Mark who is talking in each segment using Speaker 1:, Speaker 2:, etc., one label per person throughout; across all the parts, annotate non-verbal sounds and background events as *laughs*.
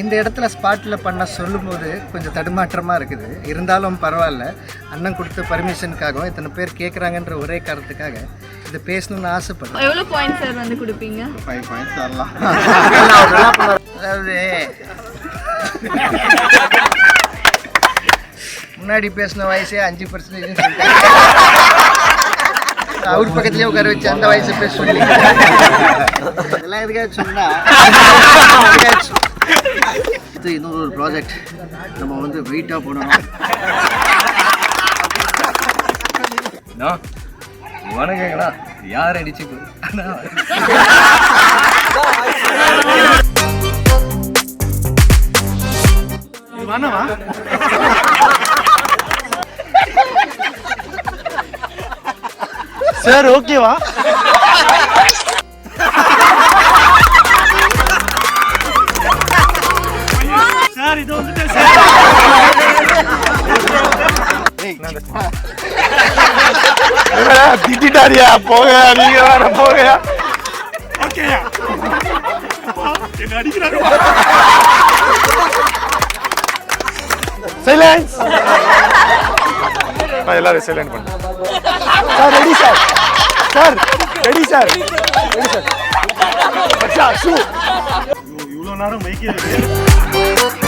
Speaker 1: இந்த இடத்துல ஸ்பாட்டில் பண்ண சொல்லும்போது கொஞ்சம் தடுமாற்றமாக இருக்குது. இருந்தாலும் பரவாயில்ல. அண்ணன் கொடுத்த பர்மிஷனுக்காகவும் இத்தனை பேர் கேட்குறாங்கன்ற ஒரே காரணத்துக்காக இது பேசணும்னு ஆசைப்படுறேன்.
Speaker 2: எவ்வளோ பாயிண்ட் சார் வந்து கொடுப்பீங்க?
Speaker 1: ஃபைவ் பாயிண்ட்ஸ் வரலாம் அதாவது முன்னாடி பேசின வயசே அஞ்சு பர்சன்டேஜ் அவர் பக்கத்துலேயே உட்கார வச்சு அந்த வயசை பேச சொல்லி இதெல்லாம் எதுக்காக சொன்னா இது இன்னொரு ஒரு ப்ராஜெக்ட் நம்ம வந்து வெயிட்டாக போடணும்.
Speaker 3: வணக்கங்களா யார் அடிச்சு
Speaker 4: சார் ஓகேவா திட்டாரியா போக நீங்க வேற போக ஓகேயா? என்ன அடிக்கிறாங்க சைலன்ஸ் எல்லாரும் சைலண்ட் பண்ணு. Sir ready sir sir ready sir ready sir மச்சா ஷூ இவ்வளோ நேரம் மைக்கே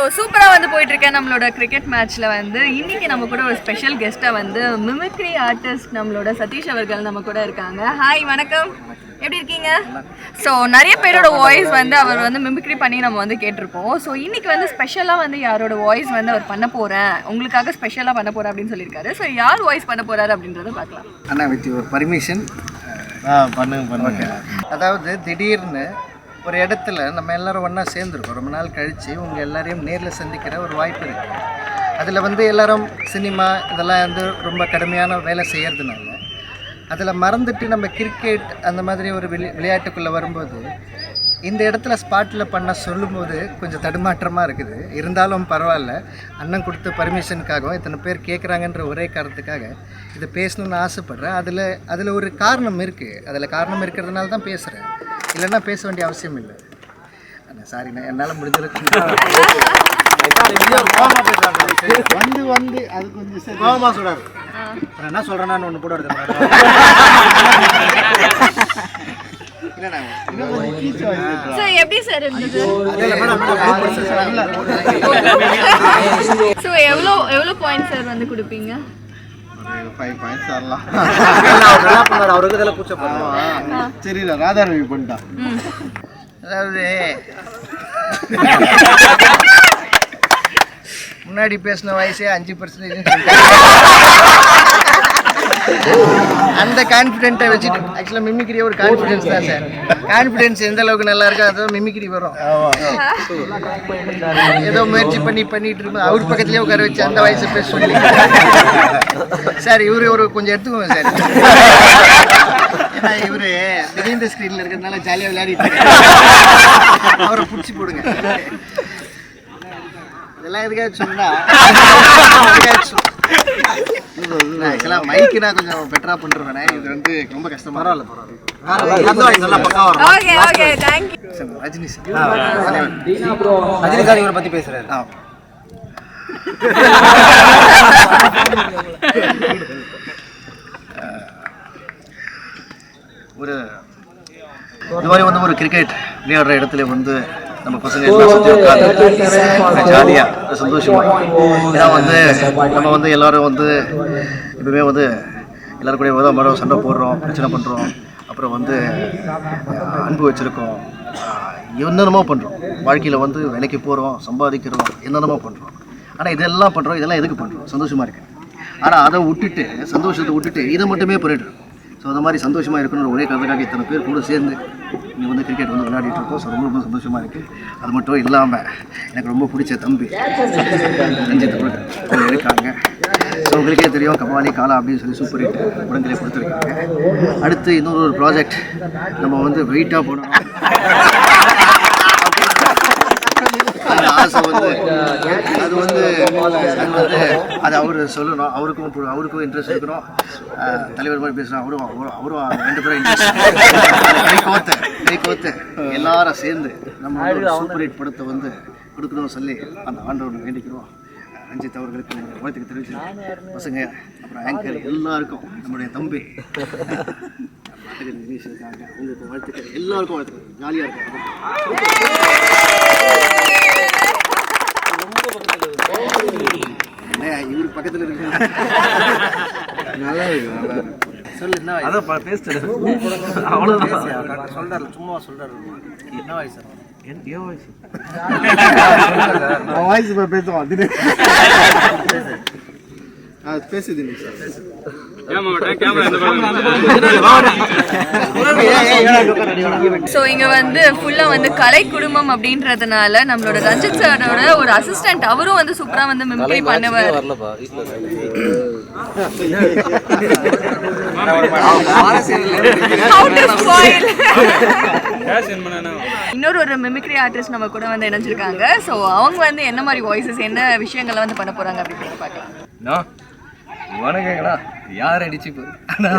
Speaker 2: ஸோ சூப்பராக வந்து போயிட்டு இருக்கேன் நம்மளோட கிரிக்கெட் மேட்ச்ல வந்து. இன்னைக்கு நம்ம கூட ஒரு ஸ்பெஷல் கெஸ்ட்டாக வந்து மிமிக்ரி ஆர்டிஸ்ட் நம்மளோட சதீஷ் அவர்கள் நம்ம கூட இருக்காங்க. ஹாய் வணக்கம். எப்படி இருக்கீங்க? ஸோ நிறைய பேரோட வாய்ஸ் வந்து அவர் வந்து மிமிக்ரி பண்ணி நம்ம வந்து கேட்டிருப்போம். ஸோ இன்னைக்கு வந்து ஸ்பெஷலாக வந்து யாரோட வாய்ஸ் வந்து அவர் பண்ண போகிறேன் உங்களுக்காக ஸ்பெஷலாக பண்ண போகிறேன் அப்படின்னு சொல்லியிருக்காரு. ஸோ யார் வாய்ஸ் பண்ண போகிறாரு அப்படின்றத பார்க்கலாம்.
Speaker 1: அண்ணா வித் யுவர் பர்மிஷன்
Speaker 4: பண்ணுங்க பண்ணுங்க.
Speaker 1: அதாவது திடீர்னு ஒரு இடத்துல நம்ம எல்லாரும் ஒன்றா சேர்ந்துருக்கோம். ரொம்ப நாள் கழித்து உங்கள் எல்லாரையும் நேரில் சந்திக்கிற ஒரு வாய்ப்பு இருக்குது அதில் வந்து எல்லாரும் சினிமா இதெல்லாம் வந்து ரொம்ப கடுமையான வேலை செய்கிறதுனால அதில் மறந்துட்டு நம்ம கிரிக்கெட் அந்த மாதிரி ஒரு விளை விளையாட்டுக்குள்ளே வரும்போது இந்த இடத்துல ஸ்பாட்டில் பண்ண சொல்லும்போது கொஞ்சம் தடுமாற்றமாக இருக்குது. இருந்தாலும் பரவாயில்ல. அண்ணன் கொடுத்த பர்மிஷனுக்காகவும் இத்தனை பேர் கேட்குறாங்கன்ற ஒரே காரணத்துக்காக இதை பேசணும்னு ஆசைப்பட்றேன். அதில் அதில் ஒரு காரணம் இருக்குது அதில் காரணம் இருக்கிறதுனால தான் பேசுகிறேன் இல்லைன்னா பேச வேண்டிய அவசியம் இல்லை. அண்ணா சாரிண்ணா என்னால் முடிஞ்சதுக்கு
Speaker 4: வந்து வந்து அது கொஞ்சம் சொல்றாரு. அப்புறம் என்ன சொல்றேன்னு ஒன்று போட வருது
Speaker 2: ஸோ எப்படி சார் இருந்தது? ஸோ எவ்வளோ எவ்வளோ பாயிண்ட் சார் வந்து கொடுப்பீங்க?
Speaker 4: கூச்சப்படுவா தெரியல ராதாரவி பண்ணிட்டான்
Speaker 1: அதாவது முன்னாடி பேசின வயசே அஞ்சு பர்சன்டேஜ் அந்த கான்ஃபிடென்ட்டை வச்சுட்டு ஆக்சுவலாக மிமிக்ரி ஒரு கான்ஃபிடென்ஸ் தான் சார் கான்ஃபிடென்ஸ் எந்த அளவுக்கு நல்லா இருக்கோ அதோ மிமிக்ரி வரும். ஏதோ முயற்சி பண்ணி பண்ணிட்டு இருக்கும். அவர் பக்கத்துலேயே உட்கார வச்சு அந்த வயசு பேச சொல்லி. சார் இவரு ஒரு கொஞ்சம் எடுத்துக்கோங்க சார் ஏன்னா இவரு திடீர்னு ஸ்க்ரீனில் இருக்கிறதுனால ஜாலியாக விளையாடிட்டு அவரை பிடிச்சி போடுங்க. இதெல்லாம் எதுக்காக சொன்னா ஆக்சுவலாக மைக்கு நான் கொஞ்சம் பெட்டராக பண்ணுறேன் இது வந்து ரொம்ப கஷ்டமா பரவாயில்ல பரவாயில்ல. ரஜினி சார்
Speaker 4: இவரை பத்தி பேசுறாரு.
Speaker 1: ஆ. ஒரு இந்த மாதிரி வந்து ஒரு கிரிக்கெட் விளையாடுற இடத்துல வந்து நம்ம பசங்க எல்லாம் சுற்றி உட்காந்து ஜாலியாக சந்தோஷமா ஏன்னா வந்து நம்ம வந்து எல்லாரும் வந்து எப்பவுமே வந்து எல்லாரும் கூட உதவ மரம் சண்டை போடுறோம் பிரச்சனை பண்ணுறோம் அப்புறம் வந்து அன்பு வச்சுருக்கோம் என்னென்னமோ பண்ணுறோம் வாழ்க்கையில் வந்து வேலைக்கு போகிறோம் சம்பாதிக்கிறோம் என்னென்னமோ பண்ணுறோம் ஆனால் இதெல்லாம் பண்ணுறோம் இதெல்லாம் எதுக்கு பண்ணுறோம் சந்தோஷமாக இருக்கு ஆனால் அதை விட்டுட்டு சந்தோஷத்தை விட்டுட்டு இதை மட்டுமே பண்ணிட்டு ஸோ அந்த மாதிரி சந்தோஷமாக இருக்கணும்னு ஒரே கதைக்காக இத்தனை பேர் கூட சேர்ந்து இங்கே வந்து கிரிக்கெட் வந்து விளையாடிட்டு இருக்கோம். ஸோ ரொம்ப ரொம்ப சந்தோஷமாக இருக்குது அது மட்டும் இல்லாமல் எனக்கு ரொம்ப பிடிச்ச தம்பி. ரஞ்சித் கூட அவங்க இருக்காங்க. ஸோ உங்களுக்கே தெரியும் கபாலி காலா அப்படின்னு சொல்லி சூப்பர் ஹிட் படங்களே கொடுத்துருக்காங்க. அடுத்து இன்னொரு ஒரு ப்ராஜெக்ட் நம்ம வந்து வெயிட்டாக போடணும்.
Speaker 5: ஸோ வந்து அது வந்து அது வந்து அது அவர் சொல்லணும் அவருக்கும் அவருக்கும் இன்ட்ரெஸ்ட் இருக்கணும் தலைவர் மாதிரி பேசணும் அவரும் அவரும் ரெண்டு பேரும் இன்ட்ரெஸ்ட் கை கோத்து கை கோத்து எல்லாரும் சேர்ந்து நம்ம சூப்பர் ஹிட் படத்தை வந்து கொடுக்கணும்னு சொல்லி அந்த ஆண்டவனை வேண்டிக்கிறோம் ரஞ்சித் அவர்களுக்கு வாழ்த்துக்கு தெரிவிச்சு பசங்க அப்புறம் ஆங்கர் எல்லாருக்கும் நம்முடைய தம்பி நாட்டுக்கு நிதிஷ் இருக்காங்க உங்களுக்கு வாழ்த்துக்கள் எல்லாருக்கும் வாழ்த்துக்கள் ஜாலியாக இருக்கும் என்ன இவர் பக்கத்தில் இருக்கு. நல்லா இருக்கு நல்லா இருக்கு. சொல்லு என்ன
Speaker 3: அதான் பேசிட்டு
Speaker 5: சொல்றாரு சும்மா சொல்றாரு. என்ன
Speaker 4: வாய்ஸ் இப்போ பேசுவான் திடீர் பேசு தினேஷ்.
Speaker 2: ஸோ இங்க வந்து ஃபுல்லா வந்து கலை குடும்பம் அப்படின்றதுனால நம்மளோட ரஞ்சித் சாரோட ஒரு அசிஸ்டன்ட் அவரும் வந்து சூப்பரா வந்து மிமிக்ரி பண்ணுவார்? *laughs* இன்னொரு ஒரு மிமிக்ரி ஆர்டிஸ்ட் நம்ம கூட வந்து இணைஞ்சிருக்காங்க. ஸோ அவங்க வந்து என்ன மாதிரி வாய்ஸஸ் என்ன விஷயங்களை வந்து பண்ண போறாங்க அப்படின்னு பார்க்கலாம்.
Speaker 3: வணக்கங்களா யார் அடிச்சு அண்ணா.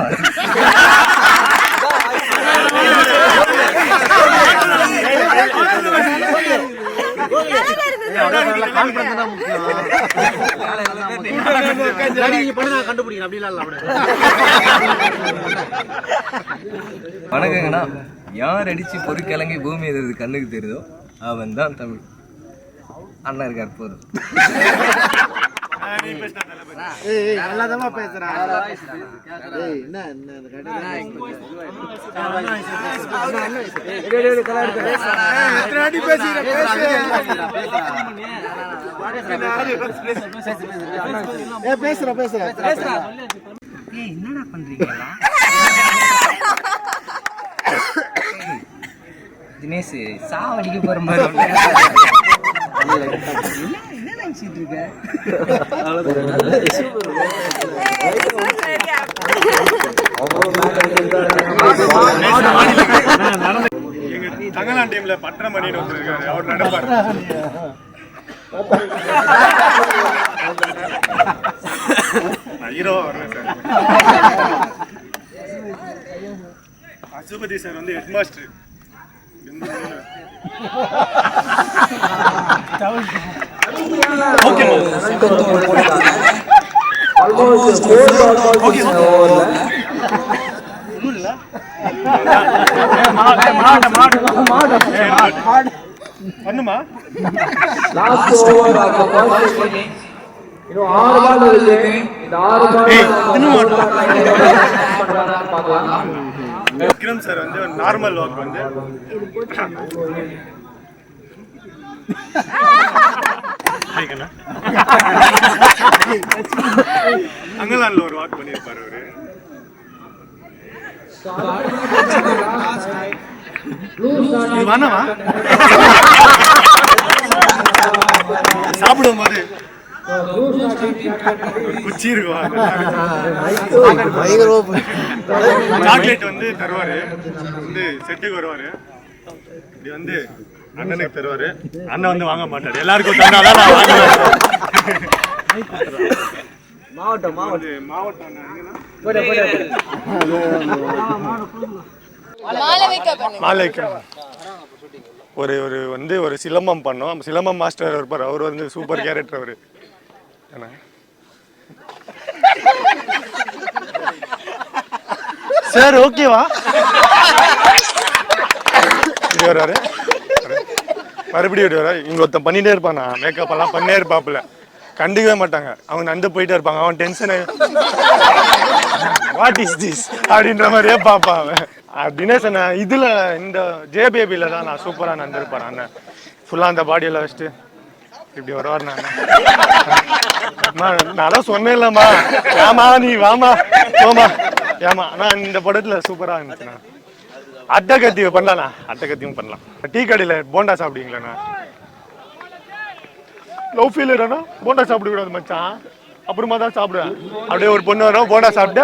Speaker 3: வணக்கங்கண்ணா யார் அடிச்சு பொறுக்கிழங்கி பூமி எதிர்த்து கண்ணுக்கு தெரியுதோ அவன் தான் தமிழ். அண்ணா இருக்கார் போதும்.
Speaker 4: ஏய் நல்லாதாம்மா பேசுறான் ஏய் என்ன ஏ பேசுறேன் பேசுறேன்
Speaker 3: என்னடா பண்றீங்களா தினேஷ் சாவடிக்க போற மாதிரி நினைச்சிட்டு இருக்க
Speaker 4: டீம்ல பட்டணமணின்னு ஒருத்தர் இருக்காரு அவர் நடப்பார் சார் அசுபதி சார் வந்து ஹெட் மாஸ்டர் பண்ணுமா? விக்ரம் சார் வந்து நார்மல் வாக் வந்து. *laughs* கேக்கண்ணா. அங்கலான்ல ஒரு வாக் பண்ணியிருப்பாரு அவரு. சாப்பிடும் போது குச்சி இருக்கும் சாக்லேட் வந்து தருவாரு. வந்து செட்டுக்கு வருவாரு. இப்படி வந்து அண்ணனுக்கு தருவாரு. அண்ணன் வந்து வாங்க மாட்டாரு. எல்லாருக்கும் தந்தாதான் நான் வாங்குவேன். மாவட்டம் மாவட்டம். மாவட்டம் ஒரு ஒரு வந்து ஒரு சிலம்பம் பண்ணோம். சிலம்பம் மாஸ்டர் இருப்பார். அவர் வந்து சூப்பர் கேரக்டர் அவர். என்ன சார் ஓகேவா இது வர்றாரு. மறுபடியும் இப்படி இங்கே ஒருத்தன் பண்ணிட்டே இருப்பானா? மேக்கப் எல்லாம் பண்ணே இருப்பாப்புல. கண்டுக்கவே மாட்டாங்க. அவங்க நந்து போயிட்டே இருப்பாங்க. அவன் டென்ஷன் வாட் இஸ் திஸ் அப்படின்ற மாதிரியே பார்ப்பான் அவன். தினேஷ் அண்ணன் இதில் இந்த ஜே தான் நான் சூப்பராக நந்திருப்பேன் அண்ணன் ஃபுல்லாக அந்த பாடியெல்லாம் வச்சுட்டு இப்படி வருவார் நான். அம்மா, நான் சொன்னேன் இல்லம்மா. ஏமா நீ வாமா போமா ஏமா நான் இந்த படத்தில் சூப்பராக இருந்துச்சுண்ணா. அட்டை கத்தி பண்ணலாண்ணா. அட்டை கத்தியும் பண்ணலாம். டீ கடையில் போண்டா சாப்பிடுவீங்களாண்ணா? லவ் ஃபீலர்னா போண்டா சாப்பிட கூடாது மச்சான். அப்புறமா தான் சாப்பிடுவேன். அப்படியே ஒரு பொண்ணு வரும் போண்டா சாப்பிட்டு.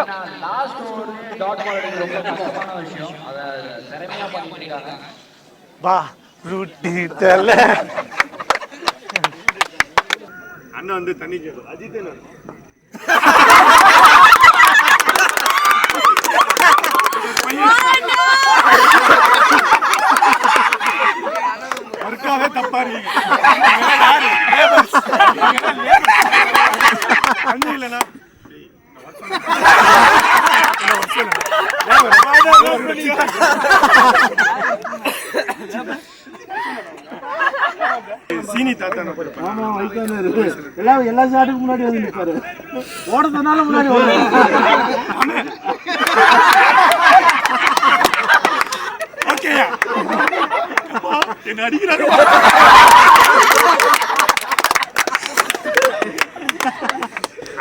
Speaker 4: வா ரூட்டி தெல. அண்ணா வந்து தண்ணி கேட்கும் அஜித் என்ன ஒர்க்காவே சீனி தாத்தா
Speaker 6: எல்லா ஷாட்டுக்கு முன்னாடி வந்து நிற்பாரு முன்னாடி
Speaker 4: ஓகேயா என்ன அடிக்கிறாங்க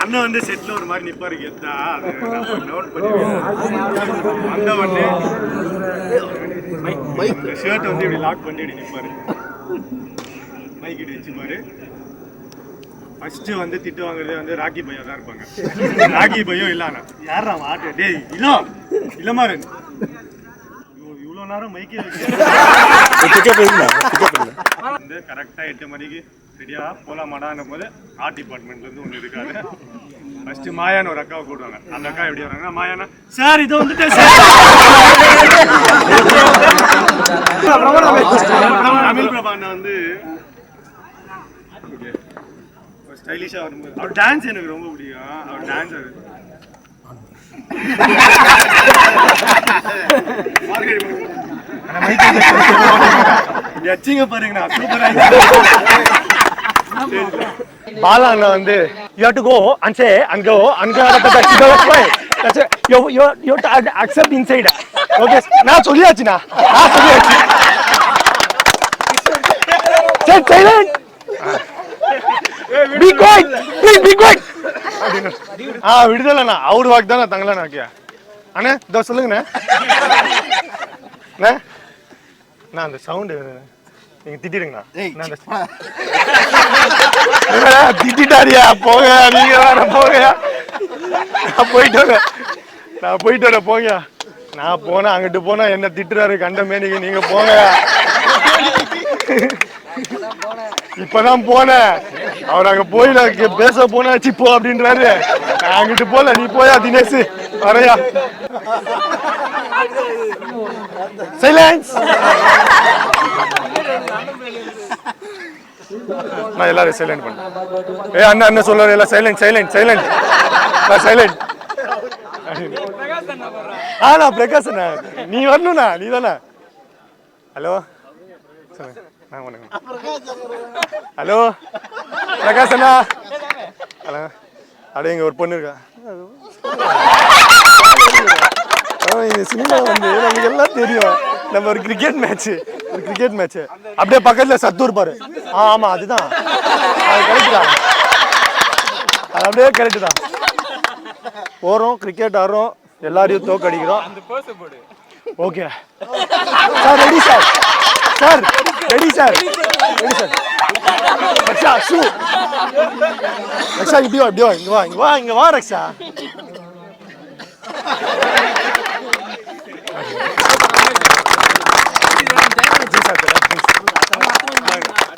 Speaker 4: அண்ணன் வந்து செட்ல ஒரு மாதிரி நிப்பாரு கெத்தா அது நோட் பண்ணிருக்கேன் அந்த வந்து ஷர்ட் வந்து இப்படி லாக் பண்ணி இப்படி நிப்பாரு. மைக் இப்படி வச்சுப்பாரு. ஃபர்ஸ்ட் வந்து திட்டு வாங்குறதே வந்து ராக்கி பையா தான் இருப்பாங்க. ராக்கி பையும் இல்லாண்ணா யாரா ஆட்டு? டேய் இல்லோ இல்லமாரு இவ்வளோ நேரம் மைக்கே வந்து கரெக்டாக எட்டு மணிக்கு ரெடியாக போலாமாடான்னு போது ஆர்ட் டிபார்ட்மெண்ட்ல இருந்து ஒன்று இருக்காரு ஃபர்ஸ்ட் மாயான்னு ஒரு அக்காவை கூடுவாங்க அந்த அக்கா எப்படி வராங்க மாயானா சார் இது வந்துட்டு அமில் பிரபா வந்து ஸ்டைலிஷாக வரும்போது அவர் டான்ஸ் எனக்கு ரொம்ப பிடிக்கும். அவர் டான்ஸ் எச்சிங்க பாருங்கண்ணா. சூப்பரா பாலா அண்ணா வந்து you have to go and say and go and go that's the way that's you you you accept inside okay நான் சொல்லியாச்சுண்ணா. நான் சொல்லியாச்சு. சரி silent be quiet please be quiet ஆ விடுதலண்ணா. அவர் வாக்கு தானே தங்கலண்ணா ஓகே அண்ணே இதோ சொல்லுங்கண்ணே. நான் அந்த சவுண்டு நீங்க திட்டிடுங்கண்ணா. திட்டிட்டாரியா? போங்க நீங்க வேற போங்க நான் போயிட்டு வரேன் நான் போயிட்டு வரேன் போங்க நான் போனா அங்கிட்டு போனா என்ன திட்டுறாரு கண்ட மேனிக்கு நீங்க போங்க இப்பதான் போனேன். அவர் அங்க போயில பேச போனாச்சு போ அப்படின்றாரு. அங்கிட்டு போல நீ போயா தினேஷ்? வரையா. சைலன்ஸ் நான் எல்லாரும் சைலண்ட் பண்ணேன். ஏ அண்ணா அண்ணன் சொல்றாரு எல்லாம் சைலண்ட் சைலண்ட் சைலண்ட் நான் சைலண்ட் ஆ பிரகாஷ் அண்ணா. நீ வரணும்ண்ணா நீ தானே ஹலோ சொல்லுங்க ஹலோ? பிரகாஷ் அண்ணா. ஹலோ. அப்படியே இங்க ஒரு பொண்ணு இருக்கா? சினிமா வந்து நமக்கு எல்லாம் தெரியும். நம்ம ஒரு கிரிக்கெட் மேட்ச் ஒரு கிரிக்கெட் மேட்ச் அப்படியே பக்கத்துல சத்தூர் பாரு. ஆ, ஆமா அதுதான். அது கரெக்ட் தான். அது அப்படியே கரெக்ட் தான். போறோம் கிரிக்கெட் ஆடுறோம் எல்லாரையும் தோக்கடிக்கிறோம். Okay sir ready sir? Sir ready sir. Ready sir. Raksha shoe. Raksha இப்படி வா இப்படி வா இங்க வா இங்க வா இங்க வா ரக்ஷா.